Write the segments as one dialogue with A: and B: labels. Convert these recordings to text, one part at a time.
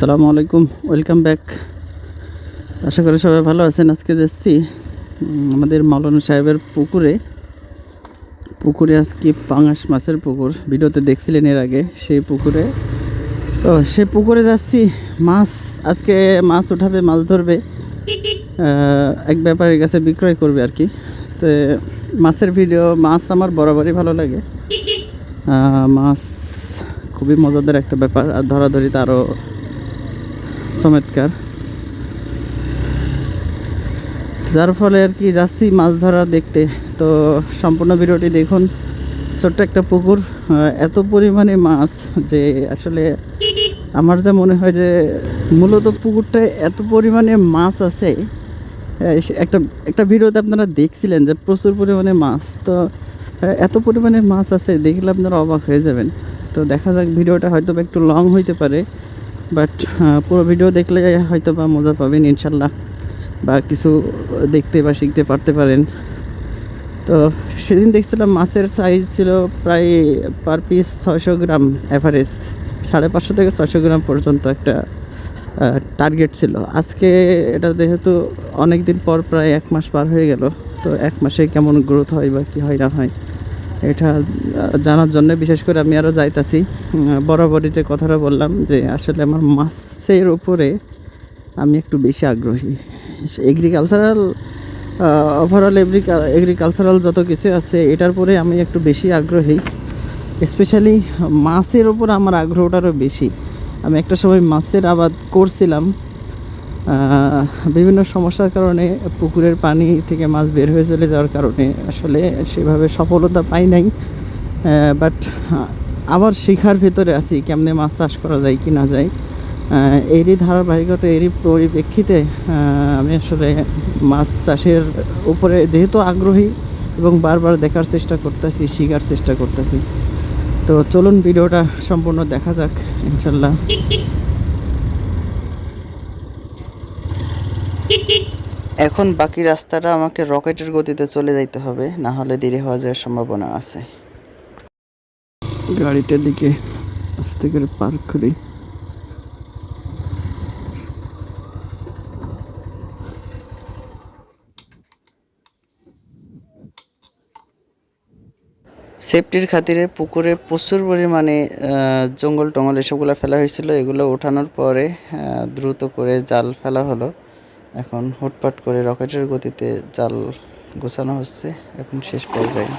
A: আসসালামু আলাইকুম, welcome back. আশা করি সবাই ভালো আছেন। আজকে যাচ্ছি আমাদের মাওলানা সাহেবের পুকুরে। পুকুরে আজকে পাঙাশ মাছের পুকুর। ভিডিওতে দেখছিলেন এর আগে সেই পুকুরে। তো সেই পুকুরে যাচ্ছি। মাছ, আজকে মাছ উঠাবে, মাছ ধরবে। এক ব্যাপারের কাছে বিক্রয় করবে আর কি। তো মাছের ভিডিও, মাছ আমার বরাবরই ভালো লাগে। মাছ খুবই মজাদার একটা ব্যাপার। আর ধরাধরিতে আরও চমৎকার। যার ফলে আর কি যাচ্ছি মাছ ধরা দেখতে। তো সম্পূর্ণ ভিডিওটি দেখুন। ছোট্ট একটা পুকুর এত পরিমাণে মাছ যে আসলে আমার যা মনে হয় যে মূলত পুকুরটায় এত পরিমাণে মাছ আছে। একটা একটা ভিডিওতে আপনারা দেখছিলেন যে প্রচুর পরিমাণে মাছ। তো এত পরিমাণে মাছ আছে দেখলে আপনারা অবাক হয়ে যাবেন। তো দেখা যাক ভিডিওটা হয়তো একটু লং হইতে পারে। বাট পুরো ভিডিও দেখলে হয়তো বা মজা পাবেন, ইনশাল্লাহ। বা কিছু দেখতে বা শিখতে পারতে পারেন। তো সেদিন দেখছিলাম মাছের সাইজ ছিল প্রায় পার পিস ছয়শো গ্রাম অ্যাভারেজ সাড়ে পাঁচশো থেকে ছয়শো গ্রাম পর্যন্ত একটা টার্গেট ছিল। আজকে এটা যেহেতু অনেক দিন পর প্রায় এক মাস পার হয়ে গেল, তো এক মাসে কেমন গ্রোথ হয় বা কী হয় না হয়। এটা জানার জন্য বিশেষ করে আমি আরও যাইতাছি। বরাবরই যে কথাটা বললাম যে আসলে আমার মাছের উপরে আমি একটু বেশি আগ্রহী। এগ্রিকালচারাল ওভারঅল এগ্রিকালচারাল যত কিছু আছে এটার পরে আমি একটু বেশি আগ্রহী। স্পেশালি মাছের ওপর আমার আগ্রহটারও বেশি। আমি একটা সময় মাছের আবাদ করছিলাম। বিভিন্ন সমস্যার কারণে পুকুরের পানি থেকে মাছ বের হয়ে চলে যাওয়ার কারণে আসলে সেভাবে সফলতা পাই নাই। বাট আবার শিখার ভেতরে আছি কেমনে মাছ চাষ করা যায় কি না যায়। এরই ধারাবাহিকতা, এরই পরিপ্রেক্ষিতে আমি আসলে মাছ চাষের উপরে যেহেতু আগ্রহী এবং বারবার দেখার চেষ্টা করতেছি, শেখার চেষ্টা করতেছি। তো চলুন ভিডিওটা সম্পূর্ণ দেখা যাক, ইনশাল্লাহ। এখন বাকি রাস্তাটা আমাকে রকেটের গতিতে চলে যাইতে হবে না হলে দেরি হওয়া যাওয়ার সম্ভাবনা আছে। গাড়িটার দিকে আস্তে করে পার্ক করি। সেফটির খাতিরে পুকুরে প্রচুর পরিমাণে জঙ্গল টঙ্গল এসবগুলো ফেলা হয়েছিল। এগুলো ওঠানোর পরে দ্রুত করে জাল ফেলা হলো। এখন হুটপাট করে রকেটের গতিতে জাল গোছানো হচ্ছে। এখন শেষ পর্যায়ে।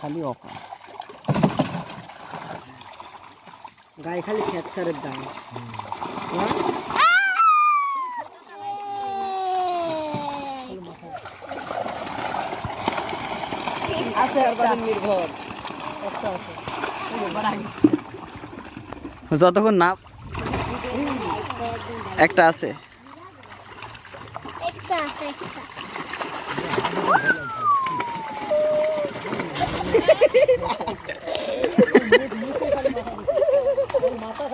A: খালি অফ
B: গায়ে খালি দাম। নির্ভর। একটা আছে।
A: যতক্ষণ না একটা আছে।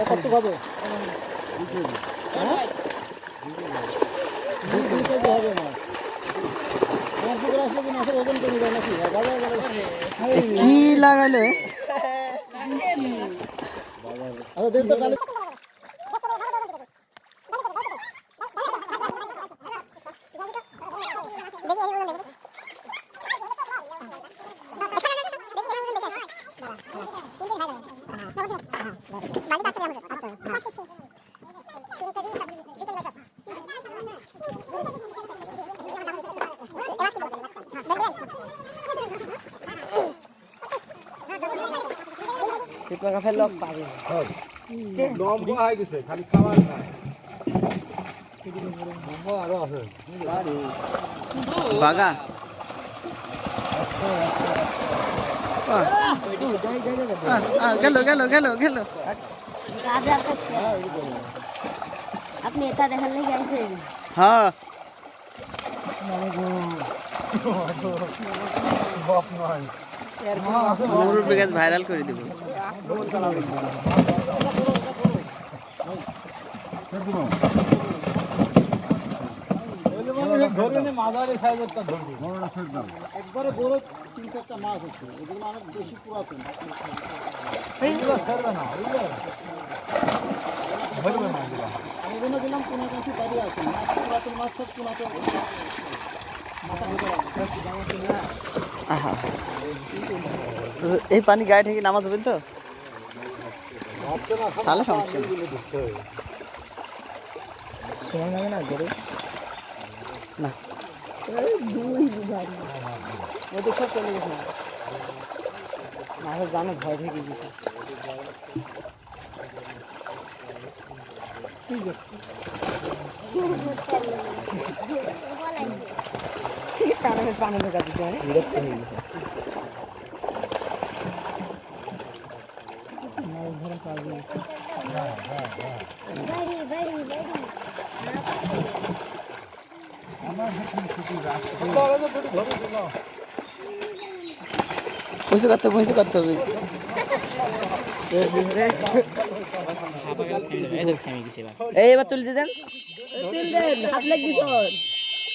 B: কত হবে? হ্যাঁ? হবে আসলে কি? কি
A: লাগাইলো?
B: আচ্ছা,
C: পেঁপা গাছের লোক পাবে
B: লম্বা হয়ে গেছে খালি খাবার না লম্বা আরও আছে।
A: বাগান। গেল গেল গেল গেল।
D: আপনি এটা দেখার লেগে আইছেন?
A: হ্যাঁ।
B: বাপ নয়
A: মুরব্বী ভাইরাল করে দিব।
B: একবারে বড় তিন চারটা মাছ আছে এগুলো অনেক বেশি পুরাতন আমি যেন দিলাম কোনো কাছে দাঁড়িয়ে আছে মাছ পুরাতন মাছ সব পুরাতন
A: এই পানি গায়ে থেকে নামাজ হবেন তো? তাহলে সমস্যা।
C: সময় লাগে না ধরে
A: না
C: ওদের সব চলে গেছে মাছের ভয় থেকে হয় হয়ে গেছে মাছ ধরা কাজ নেই।
D: বাড়ি বাড়ি বাড়ি
A: বুঝতে করতে বুঝতে করতে হবে।
C: এই এবার তুলতে দেন। দিছ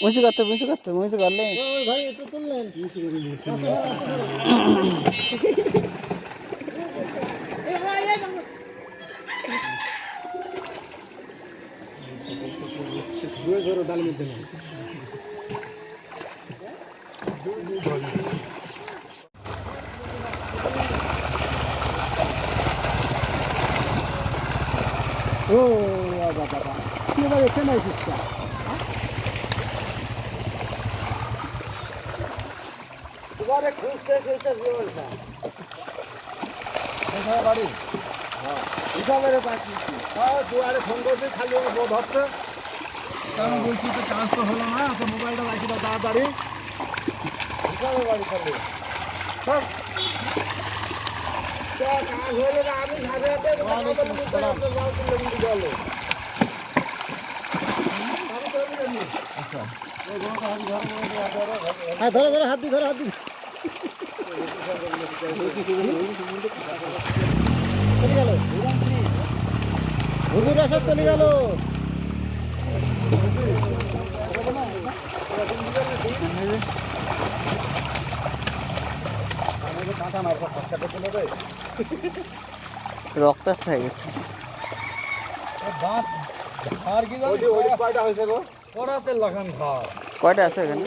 A: বুঝতে করতে বুঝতে করতে বুঝতে
B: ও বাবা বাবা কি এবার এখানে এসেছিস
C: তোমারে খুঁজতে খুঁজতে বলছা
B: কোথায় বাড়ি
C: হিসাবের পাখি
B: হ্যাঁ দুয়ারে ফোন করছি খালি ও কারণ বলছি তো চান্স হলো না তো মোবাইলটা রাখি দাও হ্যাঁ ধরো ধরো হাত দি ধরো হাত দি চলে গেল। হুজুর চলে গেল।
A: রক্তাক্ত হয়ে গেছে।
B: কয়টা
A: আছে এখানে?